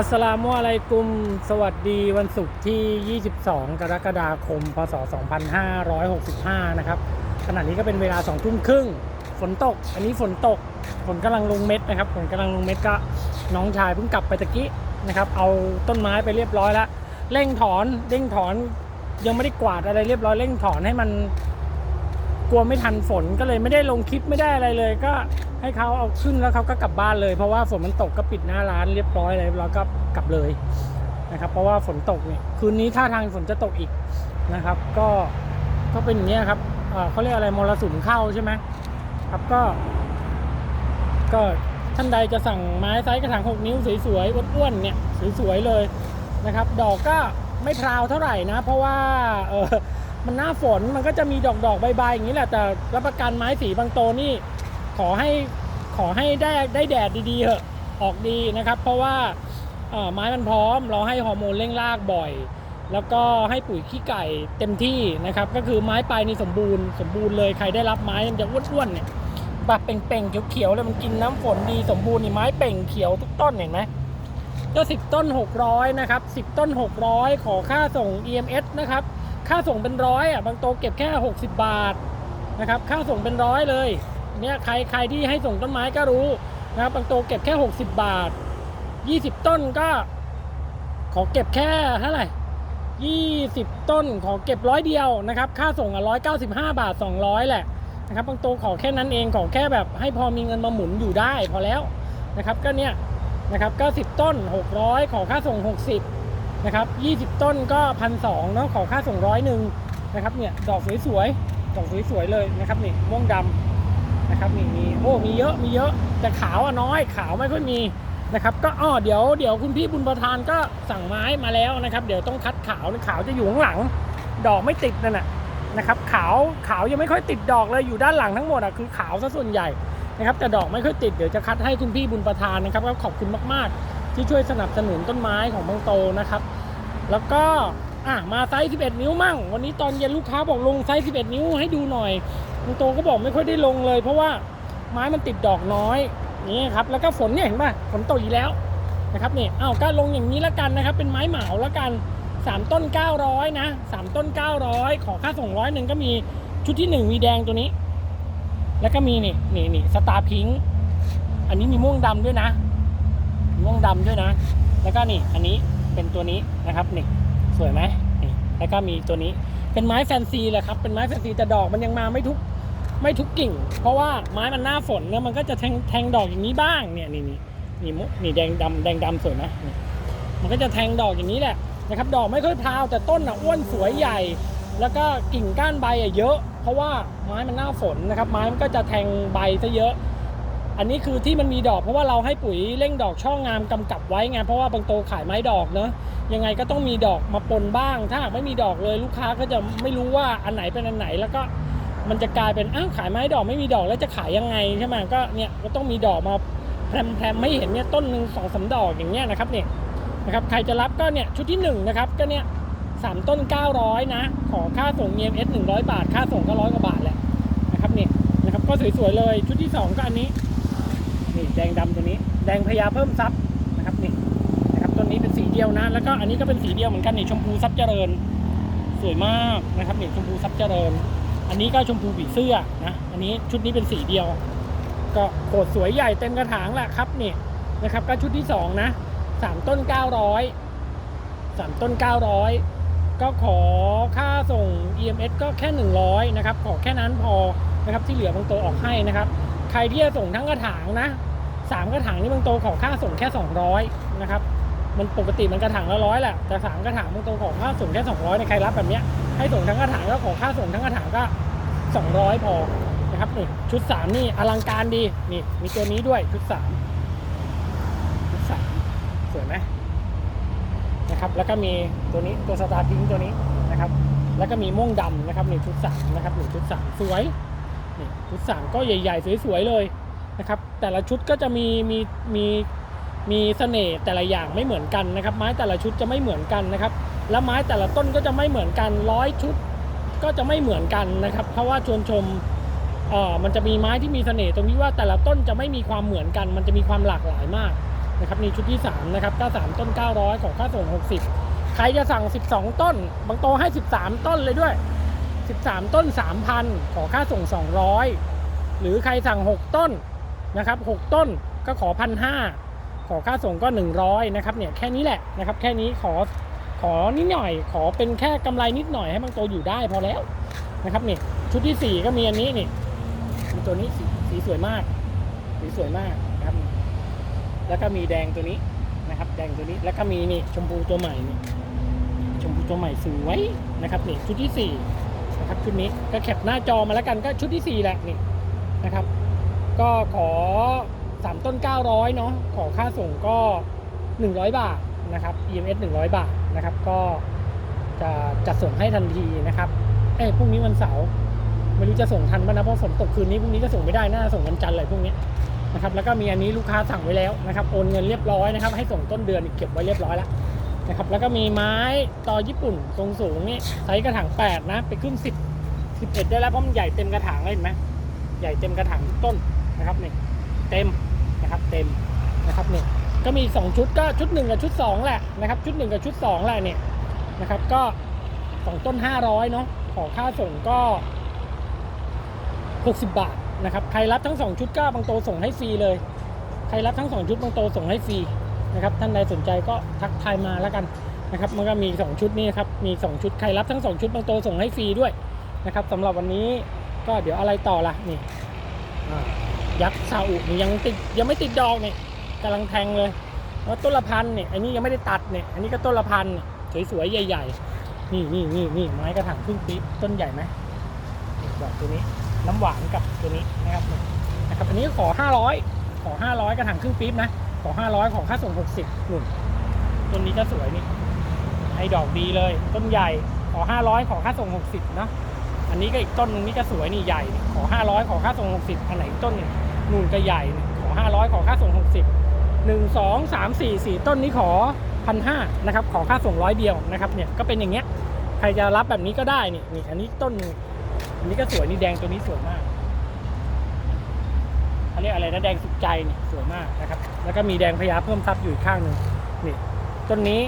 อัสสลามุอะลัยกุม สวัสดีวันศุกร์ที่ 22 กรกฎาคม พศ 2565 นะครับ ขณะนี้ก็เป็นเวลา2ทุ่มครึ่ง ฝนตก อันนี้ฝนตก ฝนกำลังลงเม็ดนะครับ ฝนกำลังลงเม็ดก็น้องชายเพิ่งกลับไปตะกี้นะครับ เอาต้นไม้ไปเรียบร้อยแล้ว เร่งถอน เร่งถอน ยังไม่ได้กวาดอะไรเรียบร้อย เร่งถอนให้มัน กลัวไม่ทันฝนก็เลยไม่ได้ลงคลิปไม่ได้อะไรเลย ก็ให้เขาเอาขึ้นแล้วเขาก็กลับบ้านเลย เพราะว่าฝนมันตกก็ปิดหน้าร้านเรียบร้อยเลยแล้วก็กลับเลยนะครับ เพราะว่าฝนตกเนี่ยคืนนี้ท่าทางฝนจะตกอีกนะครับ ก็ก็เป็นอย่างนี้ครับเอ่อเขาเรียกอะไรมรสุมเข้าใช่ไหมครับก็ ก็ท่านใดจะสั่งไม้ไซส์กระถาง6นิ้วสวยๆอ้วนๆเนี่ยสวยๆเลยนะครับ ดอกก็ไม่พราวเท่าไหร่นะ เพราะว่าเออ มันหน้าฝนมันก็จะมีดอกดอกใบๆอย่างนี้แหละแต่รับประกันไม้สีบางโตนี่ ขอให้ขอให้ได้ได้แดดดีๆเหอะออกดีนะครับ เพราะว่าไม้มันพร้อม เราให้ฮอร์โมนเร่งรากบ่อย แล้วก็ให้ปุ๋ยขี้ไก่เต็มที่นะครับ ก็คือไม้ปลายนี่สมบูรณ์สมบูรณ์เลยใครได้รับไม้มันจะอ้วนๆเนี่ยแบบเป่งๆเขียวๆเลยมันกินน้ำฝนดีสมบูรณ์นี่ไม้เป่งเขียวทุกต้นเห็นไหมก็สิบต้น600นะครับสิบต้น600ขอค่าส่ง EMS นะครับ ค่าส่งเป็นร้อยอะบางโตเก็บแค่ 60 บาทนะครับค่าส่งเป็นร้อยเลยเนี่ยใครใครที่ให้ส่งต้นไม้ก็รู้นะครับบางโตเก็บแค่ 60 บาท 20 ต้นก็ขอเก็บแค่เท่าไหร่20 ต้นขอเก็บร้อยเดียวนะครับค่าส่งอะ195บาท 200 แหละนะครับบางโตขอแค่นั้นเองขอแค่แบบให้พอมีเงินมาหมุนอยู่ได้พอแล้วนะครับก็เนี่ยนะครับก็10 ต้น 600 ขอค่าส่ง 60 นะครับ 20 ต้นก็พันสองเนาะขอค่าส่งร้อยหนึ่งนะครับเนี่ยดอกสวยๆดอกสวยๆเลยนะครับนี่ม่วงดำนะครับนี่มีโอ้มีเยอะมีเยอะแต่ขาวอะน้อยขาวไม่ค่อยมีนะครับก็อ้อเดี๋ยวเดี๋ยวคุณพี่บุญประทานก็สั่งไม้มาแล้วนะครับ เดี๋ยวต้องคัดขาวนะขาวจะอยู่ข้างหลัง ดอกไม่ติดนั่นน่ะนะครับขาวขาวยังไม่ค่อยติดดอกเลยอยู่ด้านหลังทั้งหมดอะคือขาวซะส่วนใหญ่นะครับแต่ดอกไม่ค่อยติดเดี๋ยวจะคัดให้คุณพี่บุญประทานนะครับก็ขอบคุณมากๆ ที่ช่วยสนับสนุนต้นไม้ของบางโตนะครับ แล้วก็อะมาไซส์ 11 นิ้วมั่ง วันนี้ตอนเย็นลูกค้าบอกลงไซส์ 11 นิ้วให้ดูหน่อยลุงโตก็บอกไม่ค่อยได้ลงเลย เพราะว่าไม้มันติดดอกน้อยนี่ครับ แล้วก็ฝนเนี่ยเห็นป่ะฝนตกอีกแล้วนะครับนี่อ้าวก็ลงอย่างนี้ล้วกันนะครับ เป็นไม้เหมาล้วกัน 3 ต้น 900 นะ 3 ต้น 900 ขอค่าส่งร้อยหนึ่งก็มีชุดที่ 1 มีแดงตัวนี้ แล้วก็มีนี่นี่นี่สตาร์พิงอันนี้มีม่วงดำด้วยนะ ม่วงดำด้วยนะ แล้วก็นี่อันนี้เป็นตัวนี้นะครับนี่สวยไหมนี่แล้วก็มีตัวนี้เป็นไม้แฟนซีแหละครับเป็นไม้แฟนซีแต่ดอกมันยังมาไม่ทุกไม่ทุกกิ่ง เพราะว่าไม้มันหน้าฝนเนี่ยมันก็จะแทงแทงดอกอย่างนี้บ้างเนี่ยนี่นี่นี่มุนี่แดงดำแดงดำสวยไหมนี่มันก็จะแทงดอกอย่างนี้แหละนะครับดอกไม่ค่อยพราวแต่ต้นอะอ้วนสวยใหญ่ แล้วก็กิ่งก้านใบอะเยอะ เพราะว่าไม้มันหน้าฝนนะครับไม้มันก็จะแทงใบซะเยอะ อันนี้คือที่มันมีดอกเพราะว่าเราให้ปุ๋ยเร่งดอกช่องงามกำกับไว้ไงเพราะว่าบางโตขายไม้ดอกเนอะยังไงก็ต้องมีดอกมาปนบ้าง ถ้าหากไม่มีดอกเลยลูกค้าก็จะไม่รู้ว่าอันไหนเป็นอันไหนแล้วก็มันจะกลายเป็นอ้าวขายไม้ดอกไม่มีดอกแล้วจะขายยังไงใช่ไหมก็เนี่ยก็ต้องมีดอกมาแพรมๆไม่เห็นเนี่ยต้นหนึ่งสองสามดอกอย่างเงี้ยนะครับเนี่ยนะครับใครจะรับก็เนี่ยชุดที่หนึ่งนะครับก็เนี่ยสามต้น 900 นะ ขอค่าส่ง EMS 100 บาท ค่าส่งก็ร้อยกว่าบาทแหละนะครับเนี่ยนะครับก็สวยๆเลยชุดที่สองก็อันนี้ นี่แดงดำตัวนี้ แดงพญาเพิ่มซับนะครับนี่นะครับตัวนี้เป็นสีเดียวนะ แล้วก็อันนี้ก็เป็นสีเดียวเหมือนกันนี่ชมพูซับเจริญ สวยมากนะครับนี่ชมพูซับเจริญ อันนี้ก็ชมพูผีเสื้อนะอันนี้ชุดนี้เป็นสีเดียว ก็โขดสวยใหญ่เต็มกระถางแหละครับนี่นะครับก็ชุดที่สองนะสามต้นเก้าร้อยสามต้นเก้าร้อยก็ขอค่าส่ง EMS ก็แค่ 100 นะครับ ขอแค่นั้นพอนะครับที่เหลือบางโตออกให้นะครับ ใครที่จะส่งทั้งกระถางนะ สามกระถางนี่บางโตขอค่าส่งแค่ 200นะครับมันปกติมันกระถางละร้อยแหละแต่สามกระถางบางโตขอค่าส่งแค่ 200ในใครรับแบบเนี้ยให้ส่งทั้งกระถางก็ขอค่าส่งทั้งกระถางก็ 200 พอนะครับนี่ชุด 3 นี่อลังการดีนี่มีตัวนี้ด้วยชุด 3 ชุด 3 สวยไหมนะครับแล้วก็มีตัวนี้ตัวสตาร์พิงตัวนี้นะครับแล้วก็มีม่วงดำนะครับนี่ชุด 3 นะครับนี่ชุด 3 สวยนี่ชุดสามก็ใหญ่ ๆ สวย ๆ เลย นะครับ แต่ละชุดก็จะมีมีมีมีเสน่ห์แต่ละอย่างไม่เหมือนกันนะครับ ไม้แต่ละชุดจะไม่เหมือนกันนะครับ แล้วไม้แต่ละต้นก็จะไม่เหมือนกันร้อยชุดก็จะไม่เหมือนกันนะครับ เพราะว่าชวนชมเอ่อมันจะมีไม้ที่มีเสน่ห์ตรงที่ว่าแต่ละต้นจะไม่มีความเหมือนกัน มันจะมีความหลากหลายมากนะครับนี่ชุดที่3นะครับ93ต้น 900 ของค่าส่ง 60 ใครจะสั่ง 12 ต้น บางโตให้ 13 ต้นเลยด้วย 13 ต้น 3,000 ขอค่าส่ง 200 หรือใครสั่ง 6 ต้น นะครับ6ต้นก็ขอ1,500ขอค่าส่งก็ 100นะครับเนี่ยแค่นี้แหละนะครับ แค่นี้ขอขอนิดหน่อย ขอเป็นแค่กำไรนิดหน่อยให้บางโตอยู่ได้พอแล้วนะครับนี่ชุดที่ 4 ก็มีอันนี้นี่มีตัวนี้สีสีสวยมากสีสวยมากนะครับ แล้วก็มีแดงตัวนี้นะครับ แดงตัวนี้แล้วก็มีนี่ชมพูตัวใหม่นี่ชมพูตัวใหม่สวยนะครับนี่ชุดที่สี่นะครับชุดนี้ก็แคปหน้าจอมาแล้วกันก็ชุดที่สี่แหละนี่นะครับ ก็ขอสามต้น 900 เนาะขอค่าส่งก็ 100 บาทนะครับ EMS 100 บาทนะครับ ก็จะจัดส่งให้ทันทีนะครับเอ้ยพรุ่งนี้วันเสาร์ไม่รู้จะส่งทันป่ะนะเพราะฝนตกคืนนี้พรุ่งนี้ก็ส่งไม่ได้น่าส่งวันจันทร์อะไรพวกนี้นะครับแล้วก็มีอันนี้ลูกค้าสั่งไว้แล้วนะครับโอนเงินเรียบร้อยนะครับให้ส่งต้นเดือนเก็บไว้เรียบร้อยแล้วนะครับแล้วก็มีไม้ต่อญี่ปุ่นทรงสูงนี่ไซส์กระถาง 8 นะ ไปขึ้น 10 11 ได้แล้วเพราะมันใหญ่เต็มกระถางเลยเห็นไหมใหญ่เต็มกระถางทุกต้น นะครับนี่เต็มนะครับเต็มนะครับนี่ก็มี 2 ชุดก็ชุด 1 กับชุด 2 แหละนะครับชุด 1 กับชุด 2 แหละเนี่ยนะครับก็สองต้น 500เนาะขอค่าส่งก็ 60 บาทนะครับใครรับทั้ง 2 ชุดก็บางโตส่งให้ฟรีเลยใครรับทั้ง 2 ชุดบางโตส่งให้ฟรีนะครับท่านใดสนใจก็ทักทายมาแล้วกันนะครับมันก็มี 2 ชุดนี้นะครับมี 2 ชุดใครรับทั้ง 2 ชุดบางโตส่งให้ฟรีด้วยนะครับสำหรับวันนี้ก็เดี๋ยวอะไรต่อละนี่ ยักษ์ซาอุนี่ยังติดยังไม่ติดดอกเนี่ยกำลังแทงเลยแล้วต้นละพันเนี่ยอันนี้ยังไม่ได้ตัดเนี่ยอันนี้ก็ต้นละพันสวยๆใหญ่ๆ นี่นี่นี่นี่ไม้กระถางครึ่งปี๊บต้นใหญ่ไหมดอกตัวนี้น้ำหวานกับตัวนี้นะครับนะครับอันนี้ขอ 500 ขอ 500 กระถางครึ่งปี๊บนะขอ 500 ขอค่าส่ง 60หนุนต้นนี้ก็สวยนี่ให้ดอกดีเลย ต้นใหญ่ขอ 500 ขอค่าส่ง 60เนอะอันนี้ก็อีกต้นหนึงนี่ก็สวยนี่ใหญ่ ขอ 500 ขอค่าส่ง 60 อันไหนต้นหนึง นู่นก็ใหญ่นี่ขอ 500 ขอค่าส่ง 60 1 2 3 4 4 ต้นนี้ขอ1,500นะครับขอค่าส่งร้อยเดียวนะครับเนี่ยก็เป็นอย่างเงี้ยใครจะรับแบบนี้ก็ได้นี่นี่อันนี้ต้นอันนี้ก็สวยนี่แดงตัวนี้สวยมากเขาเรียกอะไรนะแดงสุดใจนี่สวยมากนะครับ แล้วก็มีแดงพญาเพิ่มทรัพย์อยู่อีกข้างหนึ่งนี่ต้นนี้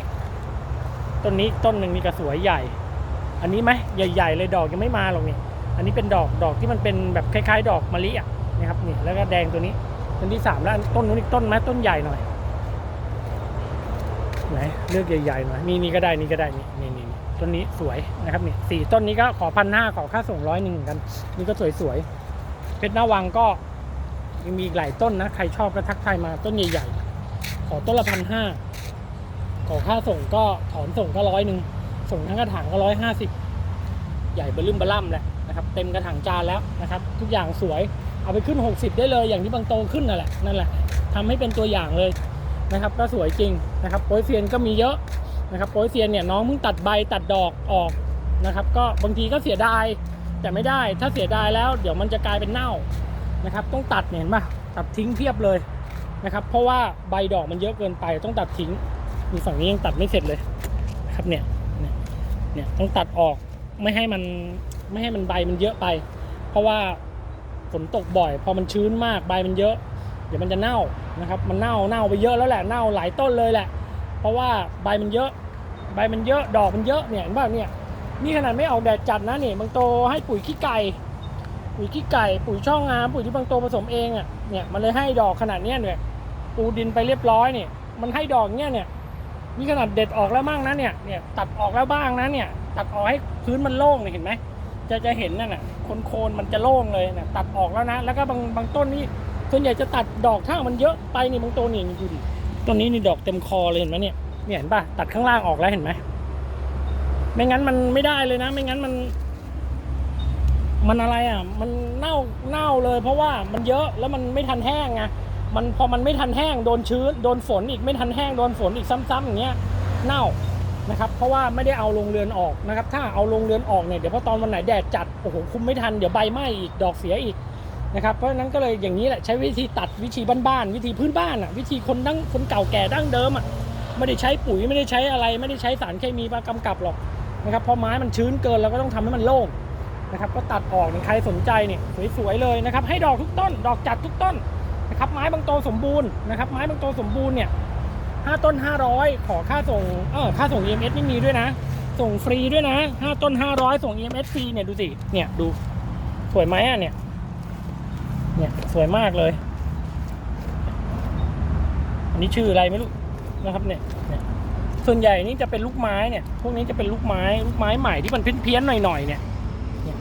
ต้นนี้ต้นหนึ่งนี่ก็สวยใหญ่ อันนี้ไหมใหญ่ๆเลยดอกยังไม่มาหรอกนี่อันนี้เป็นดอกดอกที่มันเป็นแบบคล้าย ๆ ดอกมะลิอะ นะครับนี่แล้วก็แดงตัวนี้ต้นที่สามแล้วต้นนู้นอีกต้นไหมต้นใหญ่หน่อยไหนเลือกใหญ่ๆหน่อยนี่นี่ก็ได้นี่ก็ได้นี่นี่นี่ต้นนี้สวยนะครับนี่สี่ต้นนี้ก็ขอพันห้าขอค่าส่งร้อยหนึ่งกัน นี่ก็สวยๆเพชรหน้าวังก็ยังมีอีกหลายต้นนะ ใครชอบก็ทักทายมาต้นใหญ่ๆ ขอต้นละพันห้าขอค่าส่งก็ถอนส่งก็ร้อยหนึ่งส่งทั้งกระถางก็ร้อยห้าสิบใหญ่เบอร์ลึมเบล่ำแหละนะครับ เต็มกระถางจานแล้วนะครับ ทุกอย่างสวย เอาไปขึ้น 60 ได้เลยอย่างที่บางโตขึ้นนั่นแหละนั่นแหละทำให้เป็นตัวอย่างเลยนะครับก็สวยจริงนะครับโปรยเซียนก็มีเยอะนะครับโปรยเซียนเนี่ยน้องเพิ่งตัดใบตัดดอกออกนะครับ ก็บางทีก็เสียดายแต่ไม่ได้ถ้าเสียดายแล้ว เดี๋ยวมันจะกลายเป็นเน่านะครับ ต้องตัดเห็นปะตัดทิ้งเพียบเลยนะครับ เพราะว่าใบดอกมันเยอะเกินไปต้องตัดทิ้งมีฝั่งนี้ยังตัดไม่เสร็จเลยนะครับเนี่ยเนี่ยต้องตัดออกไม่ให้มันไม่ให้มันใบมันเยอะไป เพราะว่า ฝนตกบ่อย พอมันชื้นมากใบมันเยอะ เดี๋ยวมันจะเน่านะครับ มันเน่าเน่าไปเยอะแล้วแหละเน่าหลายต้นเลยแหละ เพราะว่าใบมันเยอะ ใบมันเยอะดอกมันเยอะเนี่ยเห็นป่ะเนี่ยนี่ขนาดไม่ออกแดดจัดนะเนี่ยบางโตให้ปุ๋ยขี้ไก่ปุ๋ยขี้ไก่ปุ๋ยช่องงามปุ๋ยที่บางโตผสมเองอะเนี่ยมันเลยให้ดอกขนาดเนี้ยเนี่ยปูดินไปเรียบร้อยเนี่ยมันให้ดอกเนี้ยเนี่ยนี่ขนาดเด็ดออกแล้วบ้างนะเนี่ยเนี่ยตัดออกแล้วบ้างนะเนี่ยตัดออกให้พื้นมันโล่งเนี่ยเห็นไหม จะจะเห็นนั่นน่ะโคนโคนๆมันจะโล่งเลยนี่ยตัดออกแล้วนะ แล้วก็บางบางต้นนี่ส่วนใหญ่จะตัดดอกถ้ามันเยอะไปนี่บางต้นนี่นี่ดูดิต้นนี้นี่ดอกเต็มคอเลยเห็นไหมเนี่ยเนี่ยเห็นป่ะตัดข้างล่างออกแล้วเห็นไหมไม่งั้นมันไม่ได้เลยนะ ไม่งั้นมัน มันอะไรอะ มันเน่าเน่าเลย เพราะว่ามันเยอะแล้วมันไม่ทันแห้งไงมันพอมันไม่ทันแห้งโดนชื้นโดนฝนอีกไม่ทันแห้งโดนฝนอีกซ้ำๆอย่างเงี้ย เน่า นะครับเพราะว่าไม่ได้เอาลงเรือนออกนะครับถ้าเอาลงเรือนออกเนี่ยเดี๋ยวพอตอนวันไหนแดดจัดโอ้โหคุมไม่ทันเดี๋ยวใบไหม้อีกดอกเสียอีกนะครับเพราะฉะนั้นก็เลยอย่างนี้แหละใช้วิธีตัดวิธีบ้านๆวิธีพื้นบ้านอะวิธีคนดั้งคนเก่าแก่ดั้งเดิมอะไม่ได้ใช้ปุ๋ยไม่ได้ใช้อะไร ไม่ได้ใช้สารเคมีมากำกับหรอกนะครับเพราะไม้มันชื้นเกินเราก็ต้องทำให้มันโล่งนะครับก็ตัดออกใครสนใจเนี่ยสวยๆเลยนะครับให้ดอกทุกต้น ดอกจัดทุกต้นนะครับนะครับไม้บางโตสมบูรณ์นะครับไม้บางโตสมบูรณ์เนี่ย ห้าต้นห้าร้อยขอค่าส่งเออค่าส่ง EMS ไม่มีด้วยนะ ส่งฟรีด้วยนะห้าต้นห้าร้อยส่ง EMS ฟรีเนี่ยดูสิ เนี่ยดู สวยไหมอะเนี่ย เนี่ยสวยมากเลย อันนี้ชื่ออะไรไม่รู้นะครับเนี่ยเนี่ยส่วนใหญ่นี่จะเป็นลูกไม้เนี่ย พวกนี้จะเป็นลูกไม้ ลูกไม้ใหม่ที่มันเพี้ยนๆหน่อยๆเนี่ยเนี่ย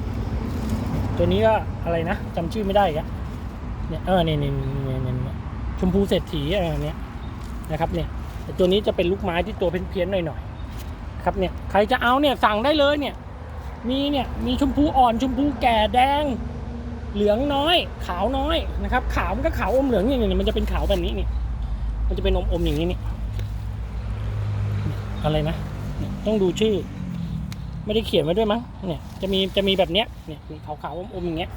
ตัวนี้ก็อะไรนะจำชื่อไม่ได้อีกอะเนี่ยเออเนี่ยเนี่ยเนี่ยเนี่ยเนี่ยชมพูเศรษฐีอะไรเนี่ย นะครับเนี่ยแต่ตัวนี้จะเป็นลูกไม้ที่ตัวเพี้ยนๆหน่อยๆครับเนี่ยใครจะเอาเนี่ยสั่งได้เลยเนี่ยมีเนี่ยมีชมพูอ่อนชมพูแก่แดง เหลืองน้อย ขาวน้อยนะครับ ขาวมันก็ขาวอมเหลืองนี่เนี่ยมันจะเป็นขาวแบบนี้นี่มันจะเป็นอมอมๆอย่างนี้นี่อะไรนะต้องดูชื่อ ไม่ได้เขียนไว้ด้วยมั้งเนี่ยจะมีจะมีแบบเนี้ยเนี่ยมีขาวๆอมๆอย่างเงี้ย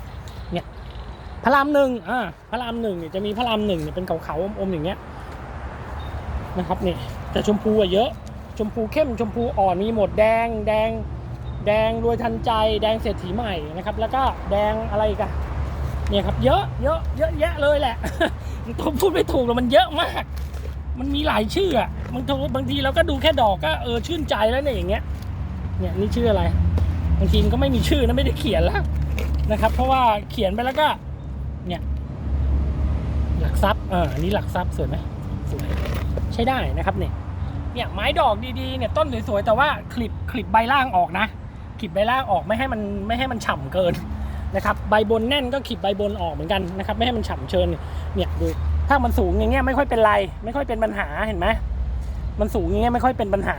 เนี่ยพระรามหนึ่งอ่าพระรามหนึ่งเนี่ยจะมีพระรามหนึ่งเนี่ยเป็นขาวๆอมๆอย่างเงี้ย นะครับนี่แต่ชมพูอะเยอะ ชมพูเข้มชมพูอ่อนมีหมดแดง แดง แดงรวยทันใจ แดงเศรษฐีใหม่นะครับ แล้วก็แดงอะไรกันเนี่ยครับเยอะเยอะเยอะแยะเลยแหละมันตัวพูดไม่ถูกหรอกมันเยอะมาก มันมีหลายชื่ออะบางทีบางทีเราก็ดูแค่ดอกก็เออชื่นใจแล้วเนี่ยอย่างเงี้ยเนี่ยนี่ชื่ออะไรบางทีมันก็ไม่มีชื่อนะไม่ได้เขียนแล้วนะครับ เพราะว่าเขียนไปแล้วก็ เนี่ย หลักทรัพย์เอออันนี้หลักทรัพย์สวยไหมสวย ใช้ได้นะครับเนี่ยเนี่ยไม้ดอกดีๆเนี่ยต้นสวยๆแต่ว่าคลิปคลิปใบล่างออกนะคลิปใบล่างออกไม่ให้มันไม่ให้มันฉ่ำเกินนะครับใบบนแน่นก็คลิปใบบนออกเหมือนกันนะครับไม่ให้มันฉ่ำเชิญเนี่ยดูถ้ามันสูงอย่างเงี้ยไม่ค่อยเป็นไร ไม่ค่อยเป็นปัญหาเห็นไหมมันสูงอย่างเงี้ยไม่ค่อยเป็นปัญหา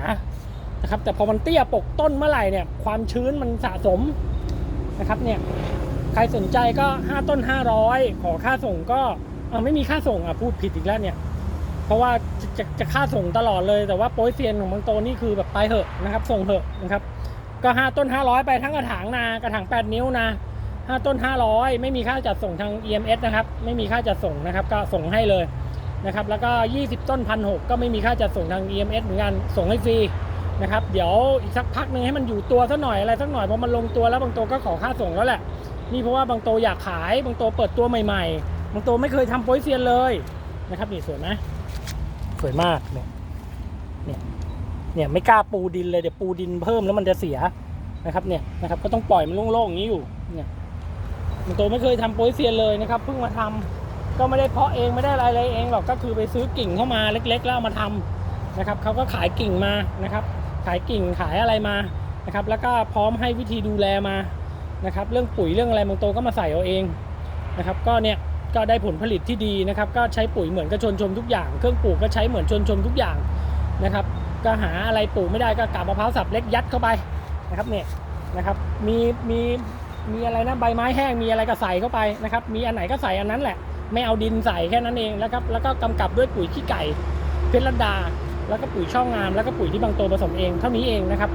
นะครับแต่พอมันเตี้ยปกต้นเมื่อไหร่เนี่ยความชื้นมันสะสมนะครับเนี่ยใครสนใจก็ 5 ต้น 500 ขอค่าส่งก็เออไม่มีค่าส่งอะพูดผิดอีกแล้วเนี่ย เพราะว่าจะจะจะค่าส่งตลอดเลยแต่ว่าโป้ยเซียนของบางโตนี่คือแบบไปเหอะนะครับ ส่งเหอะนะครับ ก็5ต้น500ไปทั้งกระถางนากระถาง8นิ้วนะ5ต้น500ไม่มีค่าจัดส่งทาง EMS นะครับ ไม่มีค่าจัดส่งนะครับ ก็ส่งให้เลยนะครับ แล้วก็ 20 ต้นพันหก็ไม่มีค่าจัดส่งทาง EMS เหมือนกันส่งให้ฟรีนะครับ เดี๋ยวอีกสักพักหนึ่งให้มันอยู่ตัวสักหน่อยอะไรสักหน่อยพอมันลงตัวแล้วบางโตก็ขอค่าส่งแล้วแหละ นี่เพราะว่าบางโตอยากขายบางโตเปิดตัวใหม่ ๆ บางโตไม่เคยทำโป้ยเซียนเลยนะครับนี่สวยไหม สวยมากเนี่ยเนี่ยเนี่ยไม่กล้าปูดินเลยเดี๋ยวปูดินเพิ่มแล้วมันจะเสียนะครับเนี่ยนะครับ ก็ต้องปล่อยมันโล่งๆอย่างนี้อยู่เนี่ยมันโตไม่เคยทำโปยเซียนเลยนะครับเพิ่งมาทำก็ไม่ได้เพาะเองไม่ได้อะไรเลยเองหรอกก็คือไปซื้อกิ่งเข้ามาเล็ก ๆ แล้วมาทำนะครับเขาก็ขายกิ่งมานะครับ ขายกิ่งขายอะไรมานะครับ แล้วก็พร้อมให้วิธีดูแลมานะครับ เรื่องปุ๋ยเรื่องอะไรบางโตก็มาใส่เอาเองนะครับ ก็เนี่ย ก็ได้ผลผลิตที่ดีนะครับ ก็ใช้ปุ๋ยเหมือนกับชนชมทุกอย่าง เครื่องปลูกก็ใช้เหมือนชนชมทุกอย่างนะครับ ก็หาอะไรปลูกไม่ได้ก็กาบมะพร้าวสับเล็กยัดเข้าไปนะครับเนี่ยนะครับ มีมีมีอะไรนะใบไม้แห้งมีอะไรก็ใส่เข้าไปนะครับ มีอันไหนก็ใส่อันนั้นแหละ ไม่เอาดินใส่แค่นั้นเองแล้วครับแล้วก็กำกับด้วยปุ๋ยขี้ไก่เพชรดดา แล้วก็ปุ๋ยช่องงาม แล้วก็ปุ๋ยที่บางโตผสมเองเท่านี้เองนะครับ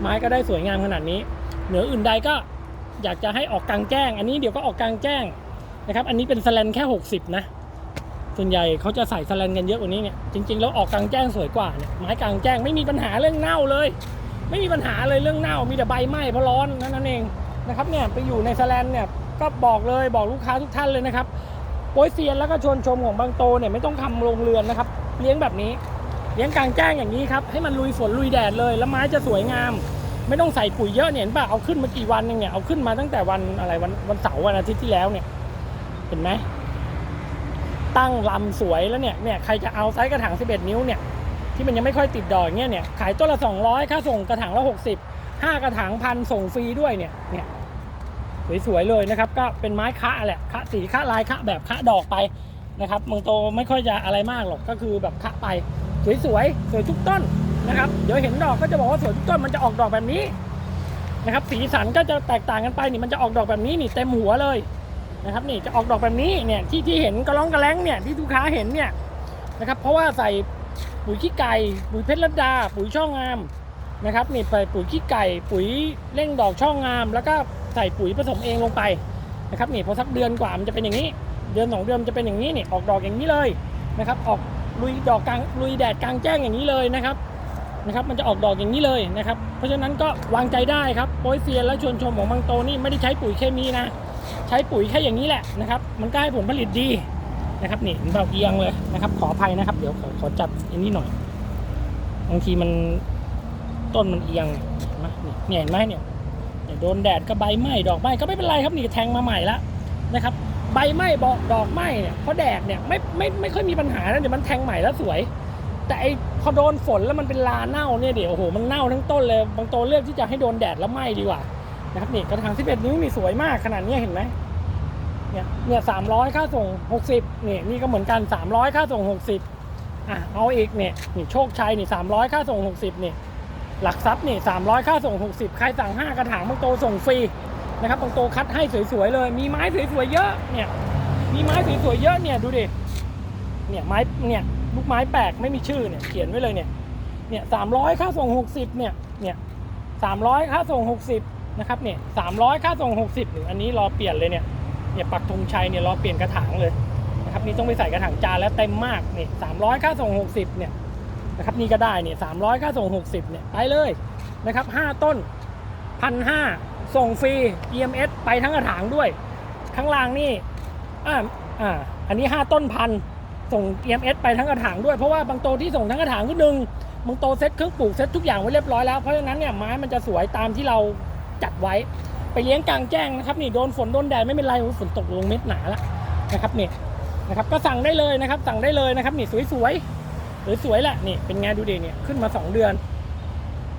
ไม้ก็ได้สวยงามขนาดนี้ เหนืออื่นใดก็อยากจะให้ออกกลางแจ้ง อันนี้เดี๋ยวก็ออกกลางแจ้ง นะครับ อันนี้เป็นสแลนแค่ 60 นะ ส่วนใหญ่เขาจะใส่สแลนกันเยอะกว่านี้เนี่ย จริงๆ แล้วออกกลางแจ้งสวยกว่าเนี่ย ไม้กลางแจ้งไม่มีปัญหาเรื่องเน่าเลย ไม่มีปัญหาเลยเรื่องเน่า มีแต่ใบไหม้เพราะร้อนนั่นเองนะครับเนี่ยไปอยู่ในสแลนเนี่ยก็บอกเลยบอกลูกค้าทุกท่านเลยนะครับโปยเซียนแล้วก็ชวนชมของบางโตเนี่ยไม่ต้องทำโรงเรือนนะครับ เลี้ยงแบบนี้ เลี้ยงกลางแจ้งอย่างนี้ครับให้มันลุยฝนลุยแดดเลย แล้วไม้จะสวยงาม ไม่ต้องใส่ปุ๋ยเยอะเนี่ยเห็นป่ะเอาขึ้นมากี่วันเองเนี่ยเอาขึ้นมาตั้งแต่วันอะไรวันวันเสาร์วันอาทิตย์ที่แล้วเนี่ย ห็นไหมตั้งลำสวยแล้วเนี่ยเนี่ยใครจะเอาไซส์กระถาง 11 นิ้วเนี่ยที่มันยังไม่ค่อยติดดอกเงี้ยเนี่ยขายต้นละ 200 ค่าส่งกระถางละ 60 5 กระถางพันส่งฟรีด้วยเนี่ยเนี่ยสวยๆเลยนะครับ ก็เป็นไม้คะแหละคะสีคะลายคะแบบคะดอกไปนะครับบางโตไม่ค่อยจะอะไรมากหรอกก็คือแบบคะไป สวยๆสวยทุกต้นนะครับเดี๋ยวเห็นดอกก็จะบอกว่าสวยทุกต้นมันจะออกดอกแบบนี้นะครับสีสันก็จะแตกต่างกันไปนี่มันจะออกดอกแบบนี้นี่เต็มหัวเลย นะครับนี่จะออกดอกแบบนี้เนี่ยที่ที่เห็นกระล้องกระแล้งเนี่ยที่ลูกค้าเห็นเนี่ยนะครับเพราะว่าใส่ปุ๋ยขี้ไก่ปุ๋ยเพชรลัดดา ปุ๋ยช่องงามนะครับนี่ไปปุ๋ยขี้ไก่ ปุ๋ยเร่งดอกช่องงาม แล้วก็ใส่ปุ๋ยผสมเองลงไปนะครับนี่พอสักเดือนกว่ามันจะเป็นอย่างนี้ เดือนสองเดือนมันจะเป็นอย่างนี้นี่ออกดอกอย่างนี้เลยนะครับออกลุยดอกกลางลุยแดดกลางแจ้งอย่างนี้เลยนะครับนะครับมันจะออกดอกอย่างนี้เลยนะครับเพราะฉะนั้นก็วางใจได้ครับโปยเซียนและชวนชมของบางโตนี่ไม่ได้ใช้ปุ๋ยเคมีนะ ใช้ปุ๋ยแค่อย่างนี้แหละนะครับ มันก็ให้ผลผลิตดีนะครับนี่มันแบบเอียงเลยนะครับ ขออภัยนะครับ เดี๋ยวขอขอจัดอันนี้หน่อยบางทีมันต้นมันเอียงเห็นไหมนี่เนี่ยเห็นไหมเนี่ยเนี่ยโดนแดดก็ใบไหม้ดอกไหม้ก็ไม่เป็นไรครับนี่แทงมาใหม่ละนะครับ ใบไหม้บอกดอกไหม้เนี่ยเพราะแดดเนี่ยไม่ไม่ไม่ค่อยมีปัญหานะเดี๋ยวมันแทงใหม่แล้วสวย แต่ไอพอโดนฝนแล้วมันเป็นลาเน่าเนี่ยเดี๋ยวโอ้โหมันเน่าทั้งต้นเลยบางตัวเลือกที่จะให้โดนแดดแล้วไหม้ดีกว่า นะครับนี่กระถาง11 นิ้วนี่สวยมากขนาดนี้เห็นไหมเนี่ยเนี่ยสามร้อยค่าส่ง 60เนี่ยนี่ก็เหมือนกัน 300 ค่าส่ง 60อะเอาอีกเนี่ยนี่โชคชัยนี่300 ค่าส่ง 60เนี่ยหลักทรัพย์นี่300 ค่าส่ง 60 ใครสั่ง 5 กระถางบางโตส่งฟรีนะครับบางโตคัดให้สวยๆเลย มีไม้สวยๆเยอะเนี่ยมีไม้สวยๆเยอะเนี่ยดูดิเนี่ยไม้เนี่ยลูกไม้แปลกไม่มีชื่อเนี่ยเขียนไว้เลยเนี่ยเนี่ยสามร้อยค่าส่ง 60เนี่ยเนี่ยสามร้อยค่าส่ง 60 นะครับเนี่ยสามร้อยค่าส่ง60หรืออันนี้รอเปลี่ยนเลยเนี่ยเนี่ยปักธงชัยเนี่ยรอเปลี่ยนกระถางเลยนะครับนี่ต้องไปใส่กระถางจานแล้วเต็มมากเนี่ยสามร้อยค่าส่ง60เนี่ยนะครับนี่ก็ได้เนี่ยสามร้อยค่าส่ง60เนี่ยไปเลยนะครับห้าต้นพันห้าส่งฟรี EMS ไปทั้งกระถางด้วย ข้างล่างนี่อ่าอ่าอันนี้ 5 ต้นพันส่ง EMS ไปทั้งกระถางด้วย เพราะว่าบางโตที่ส่งทั้งกระถางก็หนึ่งบางโตเซ็ตเครื่องปลูกเซ็ตทุกอย่างไว้เรียบร้อยแล้ว เพราะฉะนั้นเนี่ยไม้มันจะสวยตามที่เรา จัดไว้ ไปเลี้ยงกลางแจ้งนะครับนี่โดนฝนโดนแดดไม่เป็นไรฝนตกลงเม็ดหนาแล้วนะครับนี่นะครับก็สั่งได้เลยนะครับ สั่งได้เลยนะครับนี่สวยๆสวยๆแหละนี่เป็นไงดูดิเนี่ยขึ้นมา 2 เดือน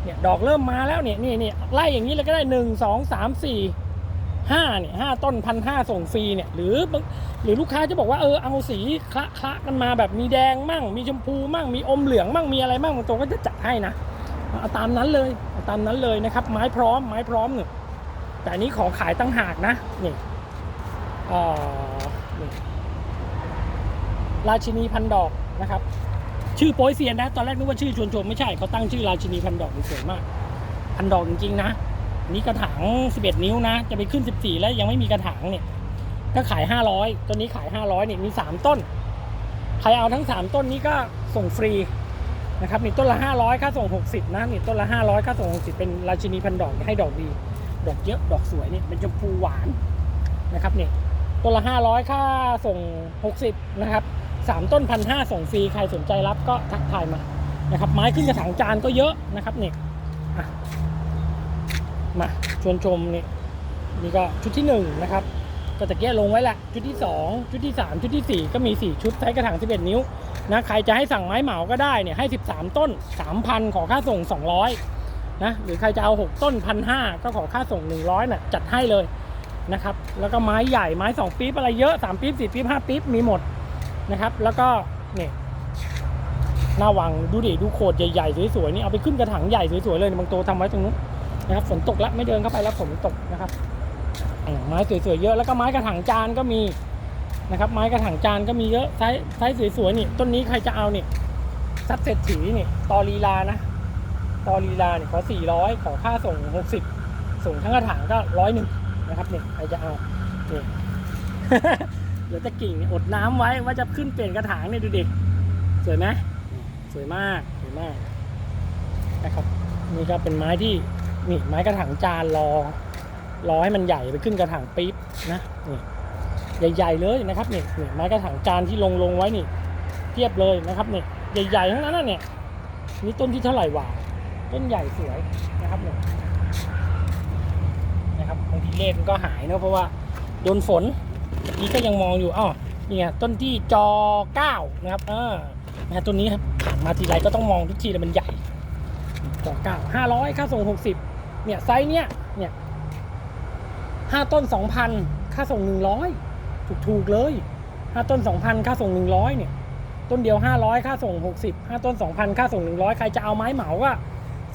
เนี่ยดอกเริ่มมาแล้วเนี่ยนี่นี่ไล่อย่างนี้เลยก็ได้หนึ่งสองสามสี่ห้าเนี่ยห้าต้นพันห้าส่งฟรีเนี่ยหรือหรือลูกค้าจะบอกว่าเออเอาสีคละคละกันมาแบบมีแดงมั่ง มีชมพูมั่งมีอมเหลืองมั่งมีอะไรมั่งบางตัวก็จะจัดให้นะ เอาตามนั้นเลยเอาตามนั้นเลยนะครับ ไม้พร้อม ไม้พร้อมเนี่ยแต่อันนี้ขอขายตั้งหากนะนี่อ่อราชินีพันดอกนะครับ ชื่อโป้ยเซียนนะ ตอนแรกนึกว่าชื่อชวนชมไม่ใช่เขาตั้งชื่อราชินีพันดอกดีสวยมาก พันดอกจริงๆนะนนี้กระถาง 11 นิ้วนะ จะไปขึ้น 14 แล้วยังไม่มีกระถางเนี่ยก็ขาย 500 ตัวนี้ขาย 500เนี่ยมี 3 ต้น ใครเอาทั้ง 3 ต้นนี้ก็ส่งฟรี นะครับนี่ต้นละ 500 ค่าส่ง 60 นะนี่ต้นละ 500 ค่าส่ง 60 เป็นราชินีพันดอกให้ดอกดี ดอกเยอะ ดอกสวยนี่เป็นชมพูหวานนะครับนี่ต้นละ 500 ค่าส่ง 60 นะครับสามต้นพันห้าส่งฟรี ใครสนใจรับก็ทักทายมานะครับ ไม้ขึ้นกระถางจานก็เยอะนะครับนี่อะมาชวนชมนี่นี่ก็ชุดที่หนึ่งนะครับ ก็ตะเกียลงไว้แหละชุดที่สองชุดที่สามชุดที่สี่ก็มีสี่ชุดไซส์กระถาง 11 นิ้วนะใครจะให้สั่งไม้เหมาก็ได้เนี่ยให้ 13 ต้น 3,000 ขอค่าส่ง 200นะหรือใครจะเอา 6 ต้น 1,500 ก็ขอค่าส่ง 100น่ะจัดให้เลยนะครับแล้วก็ไม้ใหญ่ไม้ 2ปี๊บอะไรเยอะ 3ปี๊บ4ปี๊บ5ปี๊บมีหมดนะครับแล้วก็เนี่ยหน้าวังดูดิดูโขดใหญ่ๆสวยๆนี่เอาไปขึ้นกระถางใหญ่สวยๆเลยบางตัวทำไว้ตรงนู้นนะครับฝนตกแล้วไม่เดินเข้าไปแล้วฝนตกนะครับ ไม้สวยๆเยอะแล้วก็ไม้กระถางจานก็มีนะครับ ไม้กระถางจานก็มีเยอะไซส์ไซส์สวยๆนี่ต้นนี้ใครจะเอานี่ซับเศรษฐีนี่ตอลีลานะตอลีลาเนี่ยขอ 400 ขอค่าส่ง 60 ส่งทั้งกระถางก็ร้อยหนึ่งนะครับเนี่ยใครจะเอานี่เดี๋ยวจะกิ่งอดน้ำไว้ว่าจะขึ้นเปลี่ยนกระถางเนี่ยดูดิสวยไหมสวยมากสวยมากนะครับนี่ก็เป็นไม้ที่นี่ไม้กระถางจานรอ รอให้มันใหญ่ไปขึ้นกระถางปี๊บนะนี่ใหญ่ๆเลยนะครับนี่นี่ไม้กระถางจานที่ลงลงไว้นี่เทียบเลยนะครับนี่ใหญ่ๆทั้งนั้นนะเนี่ยนี่ต้นที่เท่าไหร่วะต้นใหญ่สวยนะครับเนี่ยนะครับบางทีเลขมันก็หายเนอะเพราะว่าโดนฝนเมื่อกี้ก็ยังมองอยู่อ้อนี่ไงต้นที่จอเก้านะครับเออนะต้นนี้ครับผ่านมาทีไรก็ต้องมองทุกทีเลยมันใหญ่สอเก้าห้าร้อยค่าส่งหกสิบเนี่ยไซส์เนี้ยเนี่ย ห้าต้นสองพันค่าส่งหนึ่งร้อยถูกถูกๆเลยห้าต้นสองพันค่าส่งหนึ่งร้อยเนี่ย ต้นเดียวห้าร้อยค่าส่งหกสิบห้าต้นสองพันค่าส่งหนึ่งร้อยใครจะเอาไม้เหมาก็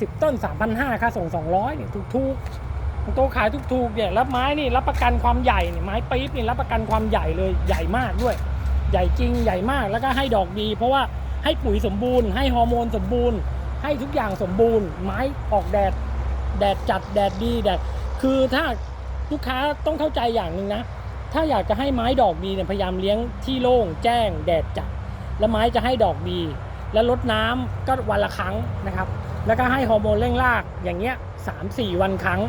สิบต้นสามพันห้าค่าส่งสองร้อยเนี่ยถูกถูกๆโตขายถูกถูกๆเนี่ยรับไม้นี่รับประกันความใหญ่เนี่ยไม้ปี๊บนี่รับประกันความใหญ่เลยใหญ่มากด้วย ใหญ่จริงใหญ่มากแล้วก็ให้ดอกดี เพราะว่าให้ปุ๋ยสมบูรณ์ให้ฮอร์โมนสมบูรณ์ ให้ทุกอย่างสมบูรณ์ ไม้ออกแดด แดดจัดแดดดีแดดคือถ้า ลูกค้าต้องเข้าใจอย่างหนึ่งนะ ถ้าอยากจะให้ไม้ดอกดีเนี่ยพยายามเลี้ยงที่โล่งแจ้งแดดจัดแล้วไม้จะให้ดอกดีแล้วลดน้ำก็วันละครั้งนะครับ แล้วก็ให้ฮอร์โมนเร่งรากอย่างเงี้ยสามสี่วันครั้ง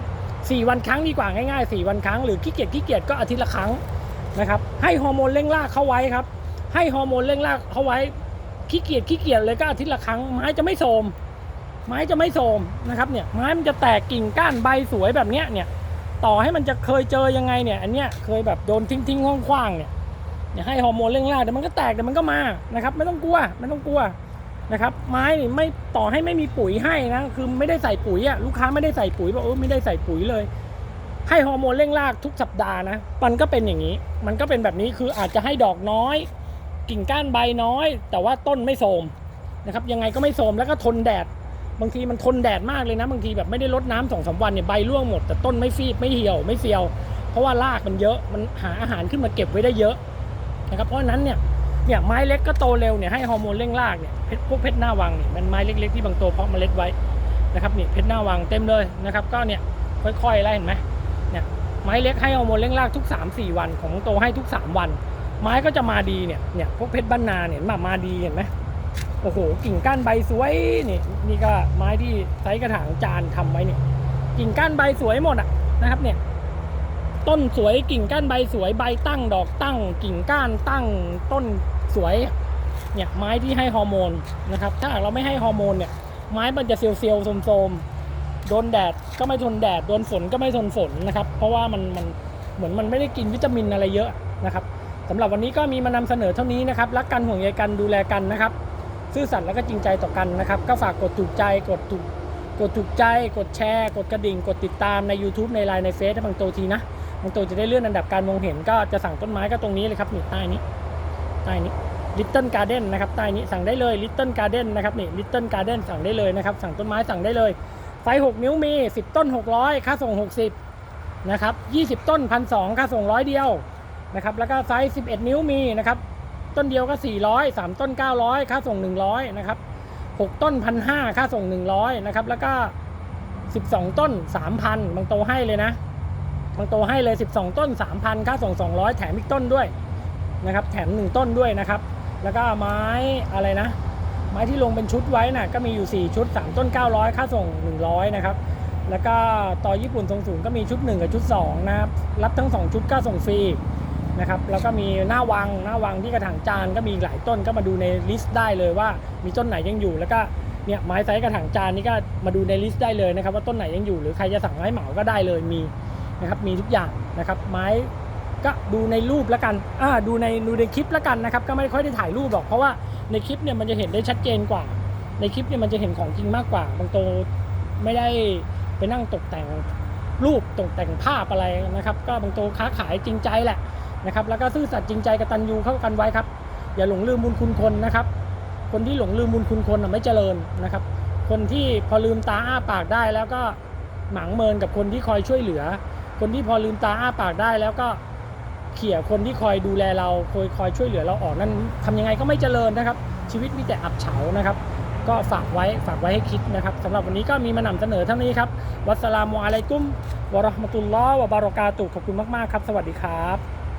สี่วันครั้งดีกว่าง่ายๆสี่วันครั้งหรือขี้เกียจขี้เกียจก็อาทิตย์ละครั้งนะครับให้ฮอร์โมนเร่งรากเข้าไว้ครับ ให้ฮอร์โมนเร่งรากเขาไว้ขี้เกียจขี้เกียจเลยก็อาทิตย์ละครั้งไม้จะไม่โทรมไม้จะไม่โทรมนะครับเนี่ยไม้มันจะแตกกิ่งก้านใบสวยแบบเนี้ยเนี่ย ต่อให้มันจะเคยเจอยังไงเนี่ยอันเนี้ยเคยแบบโดนทิ้งทิ้งคว้างๆเนี่ยเนี่ยให้ฮอร์โมนเร่งรากเดี๋ยวมันก็แตกเดี๋ยวมันก็มานะครับไม่ต้องกลัวไม่ต้องกลัวนะครับไม้นี่ไม่ต่อให้ไม่มีปุ๋ยให้นะคือไม่ได้ใส่ปุ๋ยอะลูกค้าไม่ได้ใส่ปุ๋ยบอกเออไม่ได้ใส่ปุ๋ยเลย ให้ฮอร์โมนเร่งรากทุกสัปดาห์นะมันก็เป็นอย่างนี้ มันก็เป็นแบบนี้คืออาจจะให้ดอกน้อย กิ่งก้านใบน้อย แต่ว่าต้นไม่โทมนะครับยังไงก็ไม่โทมแล้วก็ทนแดด บางทีมันทนแดดมากเลยนะ บางทีแบบไม่ได้รดน้ำสองสามวันเนี่ยใบร่วงหมด แต่ต้นไม่ฟีบไม่เหี่ยวไม่เซียว เพราะว่ารากมันเยอะมันหาอาหารขึ้นมาเก็บไว้ได้เยอะนะครับเพราะนั้นเนี่ยเนี่ยไม้เล็กก็โตเร็วเนี่ยให้ฮอร์โมนเร่งรากเนี่ยพชรพวกเพชรหน้าวังเนี่ยมันไม้เล็ก ๆ ที่บางตัวเพาะเมล็ดไว้นะครับนี่เพชรหน้าวังเต็มเลยนะครับก็เนี่ยค่อยๆไล่เห็นไหมเนี่ยไม้เล็กให้ฮอร์โมนเร่งรากทุก 3-4 วันของโตให้ทุก 3 วัน ไม้ก็จะมาดีเนี่ยเนี่ยพวกเพชรบ้านนาเนี่ยมามาดีเห็นไหม โอ้โหกิ่งก้านใบสวยนี่นี่ก็ไม้ที่ไซส์กระถางจานทำไว้เนี่ยกิ่งก้านใบสวยหมดอะนะครับเนี่ยต้นสวยกิ่งก้านใบสวยใบตั้งดอกตั้ง กิ่งก้านตั้งต้นสวยเนี่ยไม้ที่ให้ฮอร์โมนนะครับถ้าหากเราไม่ให้ฮอร์โมนเนี่ยไม้มันจะเซียวๆโทมๆโดนแดดก็ไม่ทนแดดโดนฝนก็ไม่ทนฝนนะครับเพราะว่ามันมันเหมือนมันไม่ได้กินวิตามินอะไรเยอะนะครับสำหรับวันนี้ก็มีมานำเสนอเท่านี้นะครับรักกันห่วงใยกันดูแลกันนะครับ ซื่อสัตย์แล้วก็จริงใจต่อกันนะครับ ก็ฝากกดถูกใจกดถูกกดถูกใจ กดแชร์ กดกระดิ่ง กดติดตามใน YouTube ในไลน์ในเฟซให้บางโตทีนะบางโตจะได้เลื่อนอันดับการมองเห็นก็จะสั่งต้นไม้ก็ตรงนี้เลยครับนี่ใต้นี้ใต้นี้ Little Garden นนะครับใต้นี้สั่งได้เลย Little Garden นนะครับนี่ Little Garden สั่งได้เลยนะครับสั่งต้นไม้สั่งได้เลย ไฟ 6 นิ้วมี 10 ต้น 600 ค่าส่ง 60นะครับ20 ต้น1,200ค่าส่งร้อยเดียวนะครับแล้วก็ไซส์ 11 นิ้วมีนะครับ ต้นเดียวก็ 400 3 ต้น 900 ค่าส่ง 100 นะครับ 6 ต้น 1,500 ค่าส่ง 100 นะครับ แล้วก็ 12 ต้น 3,000 บางโตให้เลยนะ บางโตให้เลย 12 ต้น 3,000 ค่าส่ง 200 แถมอีกต้นด้วยนะครับ แถม 1 ต้นด้วยนะครับ แล้วก็ไม้อะไรนะ ไม้ที่ลงเป็นชุดไว้น่ะ ก็มีอยู่ 4 ชุด 3 ต้น 900 ค่าส่ง 100 นะครับ แล้วก็ต่อญี่ปุ่นทรงสูงก็มีชุด 1 กับชุด2นะครับ รับทั้ง 2 ชุดค่าส่งฟรี นะครับแล้วก็มีหน้าวังหน้าวังที่กระถางจานก็มีหลายต้นก็มาดูในลิสต์ได้เลยว่ามีต้นไหนยังอยู่ แล้วก็เนี่ยไม้ไซส์กระถางจานนี่ก็มาดูในลิสต์ได้เลยนะครับว่าต้นไหนยังอยู่หรือใครจะสั่งไม้เหมาก็ได้เลยมีนะครับมีทุกอย่างนะครับไม้ก็ดูในรูปแล้วกันอ่าดูในดูในคลิปแล้วกันนะครับก็ไม่ค่อยได้ถ่ายรูปหรอกเพราะว่าในคลิปเนี่ยมันจะเห็นได้ชัดเจนกว่า ในคลิปเนี่ยมันจะเห็นของจริงมากกว่าบางโตไม่ได้ไปนั่งตกแต่งรูปตกแต่งภาพอะไรนะครับ ก็บางโตค้าขายจริงใจแหละ นะครับแล้วก็ซื่อสัตย์จริงใจกตัญญูเข้ากันไว้ครับ อย่าหลงลืมบุญคุณคนนะครับ คนที่หลงลืมบุญคุณคนไม่เจริญนะครับ คนที่พอลืมตาอ้าปากได้แล้วก็หมางเมินกับคนที่คอยช่วยเหลือ คนที่พอลืมตาอ้าปากได้แล้วก็เขี่ยคนที่คอยดูแลเราคอยคอยช่วยเหลือเราออกนั่นทำยังไงก็ไม่เจริญนะครับ ชีวิตมีแต่อับเฉานะครับ ก็ฝากไว้ฝากไว้ให้คิดนะครับสำหรับวันนี้ก็มีมานำเสนอเท่านี้ครับวัสสลามุอะลัยกุมวะราะห์มะตุลลอฮ์วะบารอกาตุขอบคุณมากๆครับ สวัสดีครับ